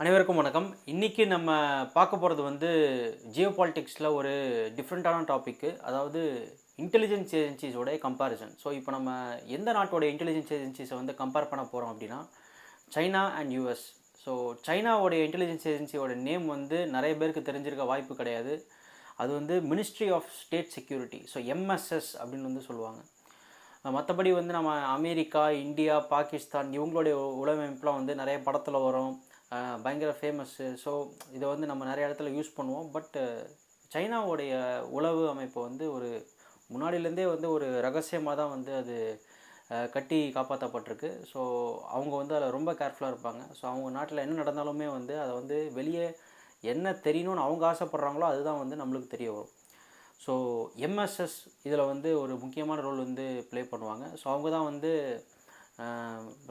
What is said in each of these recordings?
அனைவருக்கும் வணக்கம். இன்றைக்கி நம்ம பார்க்க போகிறது வந்து ஜியோ பாலிட்டிக்ஸில் ஒரு டிஃப்ரெண்ட்டான டாப்பிக்கு அதாவது இன்டெலிஜென்ஸ் ஏஜென்சிஸோட கம்பேரிசன் ஸோ இப்போ நம்ம எந்த நாட்டோட இன்டெலிஜென்ஸ் ஏஜென்சிஸை வந்து கம்பேர் பண்ண போகிறோம் அப்படின்னா சைனா அண்ட் யூஎஸ் ஸோ சைனாவோடைய இன்டெலிஜென்ஸ் ஏஜென்சியோட நேம் வந்து நிறைய பேருக்கு தெரிஞ்சிருக்க வாய்ப்பு கிடையாது. அது வந்து ministry of state security so MSS அப்படின்னு வந்து சொல்லுவாங்க. மற்றபடி வந்து நம்ம அமெரிக்கா இந்தியா பாகிஸ்தான் இவங்களுடைய உலகமைப்புலாம் வந்து நிறைய படத்தில் வரும். பயங்கர ஃபேமஸ்ஸு ஸோ இதை வந்து நம்ம நிறைய இடத்துல யூஸ் பண்ணுவோம். பட்டு சைனாவுடைய உளவு அமைப்பு வந்து ஒரு முன்னாடியிலேருந்தே வந்து ஒரு ரகசியமாக தான் வந்து அது கட்டி காப்பாற்றப்பட்டிருக்கு ஸோ அவங்க வந்து அதில் ரொம்ப கேர்ஃபுல்லாக இருப்பாங்க. ஸோ அவங்க நாட்டில் என்ன நடந்தாலுமே வந்து அதை வந்து வெளியே என்ன தெரியணும்னு அவங்க ஆசைப்பட்றாங்களோ அதுதான் வந்து நம்மளுக்கு தெரிய வரும். ஸோ எம்எஸ்எஸ் இதில் வந்து ஒரு முக்கியமான ரோல் வந்து ப்ளே பண்ணுவாங்க. ஸோ அவங்க தான் வந்து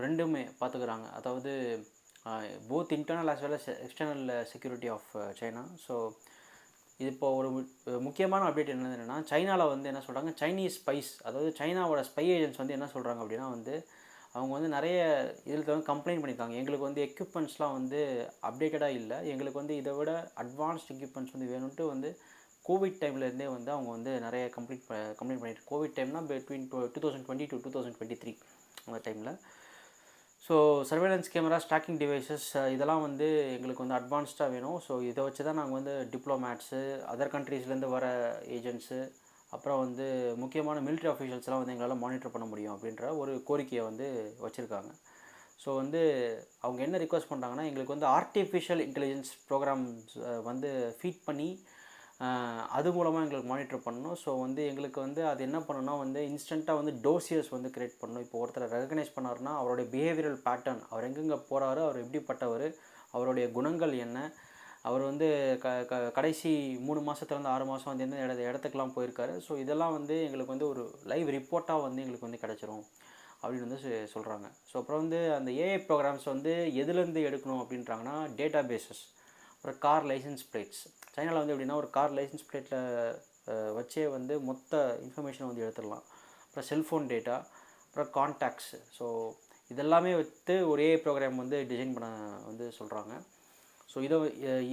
ரெண்டுமே பார்த்துக்கிறாங்க அதாவது both internal as well as external security of China so இது இப்போ ஒரு முக்கியமான அப்டேட் என்னதுன்னா சைனாவில் வந்து என்ன சொல்கிறாங்க சைனீஸ் ஸ்பைஸ் அதாவது சைனாவோட ஸ்பை ஏஜென்ட்ஸ் வந்து என்ன சொல்கிறாங்க அப்படின்னா வந்து அவங்க வந்து நிறைய இதில் வந்து கம்ப்ளைண்ட் பண்ணியிருக்காங்க. எங்களுக்கு வந்து எக்யூப்மெண்ட்ஸ்லாம் வந்து அப்டேட்டடாக இல்லை. எங்களுக்கு வந்து இதை விட அட்வான்ஸ்ட் எக்யூப்மெண்ட்ஸ் வந்து வேணும்ட்டு வந்து கோவிட் டைம்லேருந்தே வந்து அவங்க வந்து நிறைய கம்ப்ளீட் கம்ப்ளைண்ட் uh, பண்ணிட்டு கோவிட் டைம்னா between two two thousand twenty two two thousand twenty three அந்த டைமில் so surveillance camera stalking devices இதெல்லாம் வந்து எங்களுக்கு வந்து அட்வான்ஸ்டாக வேணும். ஸோ இதை வச்சு தான் நாங்கள் வந்து டிப்ளோமேட்ஸு அதர் கண்ட்ரீஸ்லேருந்து வர ஏஜென்ட்ஸு அப்புறம் வந்து முக்கியமான மிலிட்ரி அஃபீஷியல்ஸ்லாம் வந்து எங்களால் மானிட்டர் பண்ண முடியும் அப்படின்ற ஒரு கோரிக்கையை வந்து வச்சுருக்காங்க. ஸோ வந்து அவங்க என்ன ரிக்வஸ்ட் பண்ணுறாங்கன்னா எங்களுக்கு வந்து ஆர்டிஃபிஷியல் இன்டெலிஜென்ஸ் ப்ரோக்ராம்ஸ் வந்து ஃபீட் பண்ணி அது மூலமாக எங்களுக்கு மானிட்டர் பண்ணணும். ஸோ வந்து எங்களுக்கு வந்து அது என்ன பண்ணணும்னா வந்து இன்ஸ்டண்ட்டாக வந்து டோசியர்ஸ் வந்து கிரியேட் பண்ணணும். இப்போ ஒருத்தரை ரெகனைஸ் பண்ணாருன்னா அவருடைய பிஹேவியரல் பேட்டர்ன் அவர் எங்கெங்கே போகிறாரு அவர் எப்படிப்பட்டவர் அவருடைய குணங்கள் என்ன அவர் வந்து க க கடைசி மூணு மாதத்துலேருந்து ஆறு மாதம் வந்து எந்த இட இடத்துக்குலாம் போயிருக்காரு. ஸோ இதெல்லாம் வந்து எங்களுக்கு வந்து ஒரு லைவ் ரிப்போர்ட்டாக வந்து எங்களுக்கு வந்து கிடச்சிரும் அப்படின்னு வந்து சொ- சொல்கிறாங்க ஸோ அப்புறம் வந்து அந்த ஏஐ ப்ரோக்ராம்ஸ் வந்து எதுலேருந்து எடுக்கணும் அப்படின்றாங்கன்னா டேட்டா பேசஸ் அப்புறம் கார் லைசன்ஸ் பிளேட்ஸ் சைனாவில் வந்து எப்படின்னா ஒரு கார் லைசன்ஸ் பிளேட்டில் வச்சே வந்து மொத்த இன்ஃபர்மேஷனை வந்து எடுத்துடலாம். அப்புறம் செல்ஃபோன் டேட்டா அப்புறம் கான்டாக்ட்ஸ் ஸோ இதெல்லாமே வைத்து ஒரே ப்ரோக்ராம் வந்து டிசைன் பண்ண வந்து சொல்கிறாங்க ஸோ இதை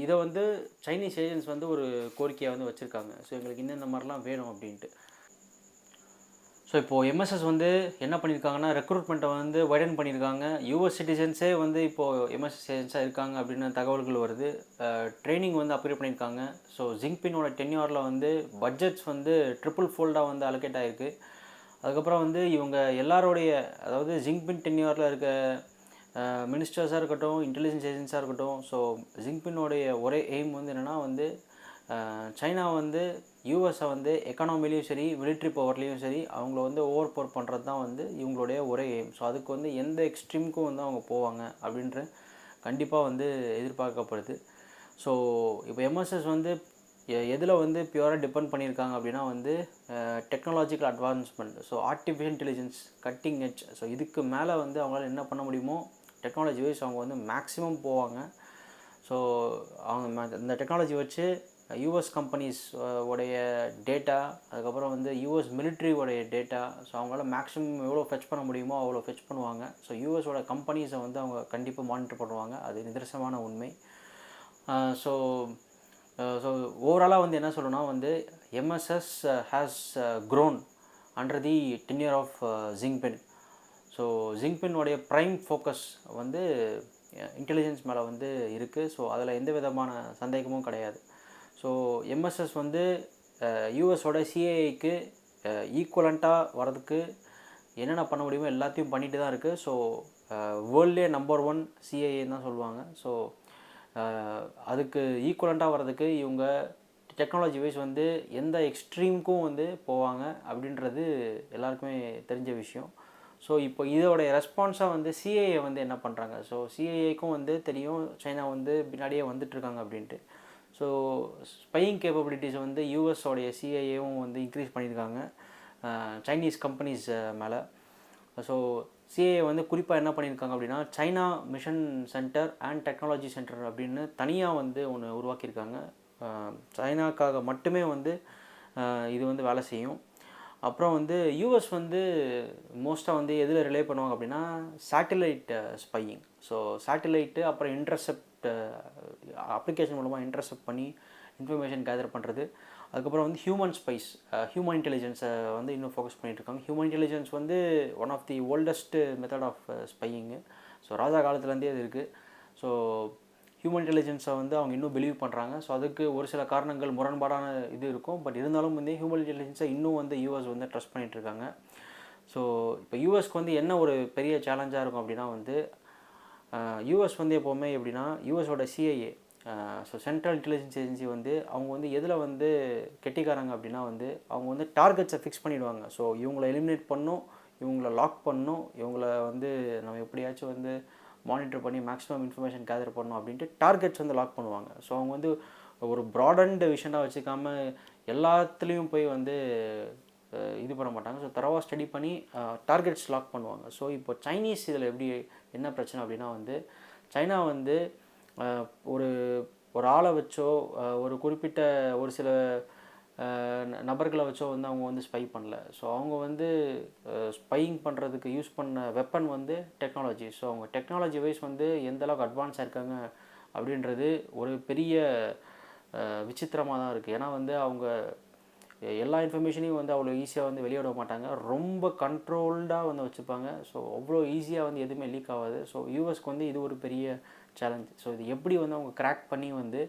இதை வந்து சைனீஸ் ஏஜென்ட்ஸ் வந்து ஒரு கோரிக்கையாக வந்து வச்சுருக்காங்க. ஸோ எங்களுக்கு இந்த மாதிரிலாம் வேணும் அப்படின்ட்டு. ஸோ இப்போது எம்எஸ்எஸ் வந்து என்ன பண்ணியிருக்காங்கன்னா ரெக்ரூட்மெண்ட்டை வந்து வைடன் பண்ணியிருக்காங்க யூஎஸ் சிட்டிசன்ஸே வந்து இப்போது எம்எஸ்எஸ் ஏஜென்ட்ஸாக இருக்காங்க அப்படின்னு தகவல்கள் வருது. ட்ரைனிங் வந்து அப்கிரேட் பண்ணியிருக்காங்க ஸோ ஜிங்பினோட டென்யூரில் வந்து பட்ஜெட்ஸ் வந்து ட்ரிபிள் ஃபோல்டாக வந்து அலோகேட் ஆகிருக்கு அதுக்கப்புறம் வந்து இவங்க எல்லாரோடைய அதாவது ஜிங்பின் டென்யூரில் இருக்க மினிஸ்டர்ஸாக இருக்கட்டும் இன்டெலிஜென்ஸ் ஏஜென்ஸாக இருக்கட்டும் ஸோ ஜிங்பினோடைய ஒரே எய்ம் வந்து என்னென்னா வந்து சைனா வந்து யூஎஸை வந்து எக்கனாமிலையும் சரி மிலிட்ரி பவர்லேயும் சரி அவங்கள வந்து ஓவர் போர் பண்ணுறது தான் வந்து இவங்களுடைய ஒரே எய்ம் ஸோ அதுக்கு வந்து எந்த எக்ஸ்ட்ரீமுக்கும் வந்து அவங்க போவாங்க அப்படின்ற கண்டிப்பாக வந்து எதிர்பார்க்கப்படுது. ஸோ இப்போ எம்எஸ்எஸ் வந்து எ- எதில் வந்து பியூராக டிபெண்ட் பண்ணியிருக்காங்க அப்படின்னா வந்து technological advancement so artificial intelligence cutting edge so இதுக்கு மேலே வந்து அவங்களால என்ன பண்ண முடியுமோ டெக்னாலஜி வைஸ் அவங்க வந்து மேக்ஸிமம் போவாங்க. ஸோ அவங்க இந்த டெக்னாலஜி வச்சு யூஎஸ் கம்பெனிஸ் உடைய டேட்டா அதுக்கப்புறம் வந்து யூஎஸ் உடைய டேட்டா ஸோ அவங்களால மேக்ஸிமம் எவ்வளோ ஃபெச் பண்ண முடியுமோ அவ்வளோ ஃபெச் பண்ணுவாங்க. ஸோ யூஎஸோட கம்பெனிஸை வந்து அவங்க கண்டிப்பாக மானிட்டர் பண்ணுவாங்க. அது நிதர்சனமான உண்மை. ஸோ ஸோ ஓவராலாக வந்து என்ன சொல்லணும்னா வந்து MSS has grown under the tenure of Jinping so ஜிங்பின்னுடைய prime focus வந்து இன்டெலிஜென்ஸ் மேலே வந்து இருக்குது ஸோ அதில் எந்த விதமான சந்தேகமும் கிடையாது. ஸோ எம்எஸ்எஸ் வந்து யூஎஸோட சிஏஐக்கு ஈக்குவலண்ட்டாக வரதுக்கு என்னென்ன பண்ண முடியுமோ எல்லாத்தையும் பண்ணிட்டு தான் இருக்குது ஸோ வேர்ல்ட்லே நம்பர் ஒன் சிஏஏன்னு தான் சொல்லுவாங்க. ஸோ அதுக்கு ஈக்குவலண்ட்டாக வர்றதுக்கு இவங்க டெக்னாலஜி வைஸ் வந்து எந்த எக்ஸ்ட்ரீமுக்கும் வந்து போவாங்க அப்படின்றது எல்லாருக்குமே தெரிஞ்ச விஷயம். ஸோ இப்போ இதோடைய ரெஸ்பான்ஸாக வந்து சிஏஏ வந்து என்ன பண்ணுறாங்க ஸோ சிஏஏக்கும் வந்து தெரியும். சைனா வந்து பின்னாடியே வந்துட்டுருக்காங்க அப்படின்ட்டு. ஸோ ஸ்பையிங் கேப்பபிலிட்டிஸை வந்து யூஎஸோடைய சிஐஏவும் வந்து இன்க்ரீஸ் பண்ணியிருக்காங்க. சைனீஸ் கம்பெனிஸ் மேலே. ஸோ சிஏ வந்து குறிப்பாக என்ன பண்ணியிருக்காங்க அப்படின்னா China mission centre and technology centre அப்படின்னு தனியாக வந்து ஒன்று உருவாக்கியிருக்காங்க. சைனாக்காக மட்டுமே வந்து இது வந்து வேலை செய்யும். அப்புறம் வந்து யூஎஸ் வந்து மோஸ்ட்டாக வந்து எதில் ரிலே பண்ணுவாங்க அப்படின்னா சேட்டிலைட் ஸ்பையிங் ஸோ சேட்டலைட்டு அப்புறம் இன்டர்செப்ட் அப்ளிகேஷன் மூலமாக இன்டர்செப்ட் பண்ணி இன்ஃபர்மேஷன் கேதர் பண்ணுறது அதுக்கப்புறம் வந்து ஹியூமன் ஸ்பைஸ் ஹியூமன் இன்டெலிஜென்ஸை வந்து இன்னும் ஃபோக்கஸ் பண்ணிகிட்ருக்காங்க இருக்காங்க. ஹியூமன் இன்டெலிஜென்ஸ் வந்து one of the oldest method of spying so ராஜா காலத்துலேருந்தே அது இருக்குது ஸோ ஹியூமன் இன்டெலிஜென்ஸை வந்து அவங்க இன்னும் பிலீவ் பண்ணுறாங்க ஸோ அதுக்கு ஒரு சில காரணங்கள் முரண்பாடான இது இருக்கும். பட் இருந்தாலும் வந்து ஹியூமன் இன்டெலிஜென்ஸை இன்னும் வந்து யூஎஸ் வந்து ட்ரஸ்ட் பண்ணிகிட்ருக்காங்க இருக்காங்க. ஸோ இப்போ யூஎஸ்க்கு வந்து என்ன ஒரு பெரிய சேலஞ்சாக இருக்கும் அப்படின்னா வந்து யூஎஸ் வந்து எப்போவுமே எப்படின்னா யூஎஸோட CIA so central intelligence agency வந்து அவங்க வந்து எதில் வந்து கெட்டிக்காரங்க அப்படின்னா வந்து அவங்க வந்து டார்கெட்ஸை ஃபிக்ஸ் பண்ணிவிடுவாங்க ஸோ இவங்களை எலிமினேட் பண்ணும் இவங்கள லாக் பண்ணும் இவங்கள வந்து நம்ம எப்படியாச்சும் வந்து மானிட்டர் பண்ணி மேக்ஸிமம் இன்ஃபர்மேஷன் கேதர் பண்ணணும் அப்படின்ட்டு டார்கெட்ஸ் வந்து லாக் பண்ணுவாங்க. ஸோ அவங்க வந்து ஒரு ப்ராடண்ட் விஷனாக வச்சுக்காம எல்லாத்துலேயும் போய் வந்து இது பண்ண மாட்டாங்க. ஸோ தரவாக ஸ்டடி பண்ணி டார்கெட்ஸ் லாக் பண்ணுவாங்க. ஸோ இப்போ சைனீஸ் இதில் எப்படி என்ன பிரச்சனை அப்படின்னா வந்து சைனா வந்து ஒரு ஒரு ஆளை வச்சோ ஒரு குறிப்பிட்ட ஒரு சில நபர்களை வச்சோ வந்து அவங்க வந்து ஸ்பை பண்ணல. ஸோ அவங்க வந்து ஸ்பையிங் பண்ணுறதுக்கு யூஸ் பண்ண வெப்பன் வந்து டெக்னாலஜி ஸோ அவங்க டெக்னாலஜி வைஸ் வந்து எந்த அளவுக்கு அட்வான்ஸாக இருக்காங்க அப்படின்றது ஒரு பெரிய விசித்திரமாக தான் இருக்குது ஏன்னா வந்து அவங்க எல்லா இன்ஃபர்மேஷனையும் வந்து அவ்வளோ ஈஸியாக வந்து வெளியிட மாட்டாங்க. ரொம்ப கண்ட்ரோல்டாக வந்து வச்சுப்பாங்க. ஸோ அவ்வளோ ஈஸியாக வந்து எதுவுமே லீக் ஆகாது. ஸோ யூஎஸ்க்கு வந்து இது ஒரு பெரிய சேலஞ்ச் ஸோ இது எப்படி வந்து அவங்க கிராக் பண்ணி வந்து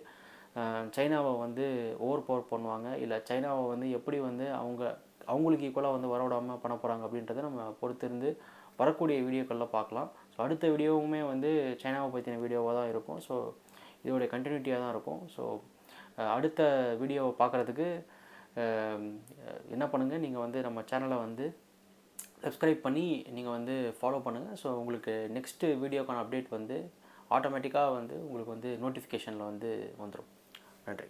சைனாவை வந்து ஓவர் பவர் பண்ணுவாங்க. இல்லை சைனாவை வந்து எப்படி வந்து அவங்க அவங்களுக்கு ஈக்குவலாக வந்து வரவிடாமல் பண்ண போகிறாங்க அப்படின்றத நம்ம பொறுத்திருந்து வரக்கூடிய வீடியோக்களில் பார்க்கலாம். ஸோ அடுத்த வீடியோவுமே வந்து சைனாவை பற்றின வீடியோவாக தான் இருக்கும். ஸோ இதோடைய கண்டினியூட்டியாக தான் இருக்கும். ஸோ அடுத்த வீடியோவை பார்க்குறதுக்கு என்ன பண்ணுங்கள் நீங்கள் வந்து நம்ம சேனலை வந்து சப்ஸ்கிரைப் பண்ணி நீங்கள் வந்து ஃபாலோ பண்ணுங்கள் ஸோ உங்களுக்கு நெக்ஸ்ட்டு வீடியோக்கான அப்டேட் வந்து ஆட்டோமேட்டிக்காக வந்து உங்களுக்கு வந்து நோட்டிஃபிகேஷனில் வந்து வந்துடும் நன்றி